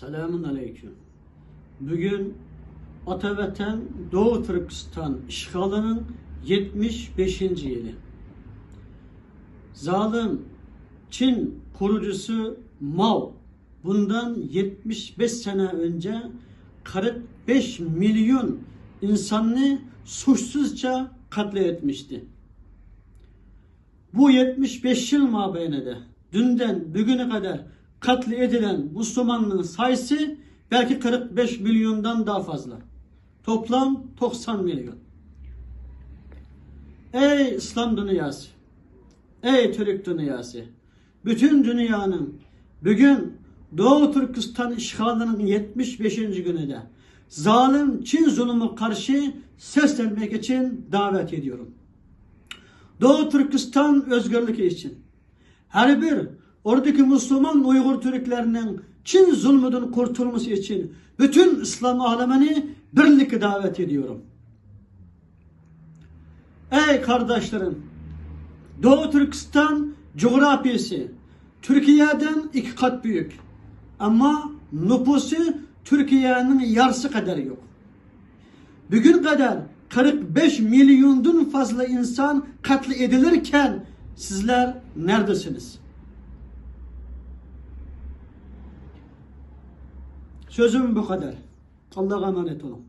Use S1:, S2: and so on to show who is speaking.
S1: Selamun Aleyküm. Bugün Atabeten Doğu Türkistan işgalinin 75. yılı. Zalim Çin kurucusu Mao bundan 75 sene önce 45 milyon insanını suçsuzca katletmişti. Bu 75 yıl mabeyinde dünden bugüne kadar katli edilen Müslümanların sayısı belki 45 milyondan daha fazla. Toplam 90 milyon. Ey İslam dünyası, ey Türk dünyası, bütün dünyanın bugün Doğu Türkistan işgalinin 75. gününde zalim Çin zulmü karşı seslenmek için davet ediyorum. Doğu Türkistan özgürlüğü için her bir oradaki Müslüman Uygur Türklerinin Çin zulmünden kurtulması için bütün İslam alemini birlikte davet ediyorum. Ey kardeşlerim, Doğu Türkistan coğrafyası Türkiye'den iki kat büyük. Ama nüfusu Türkiye'nin yarısı kadar yok. Bugün kadar 45 milyondan fazla insan katli edilirken sizler neredesiniz? Sözüm bu kadar. Allah'a emanet olun.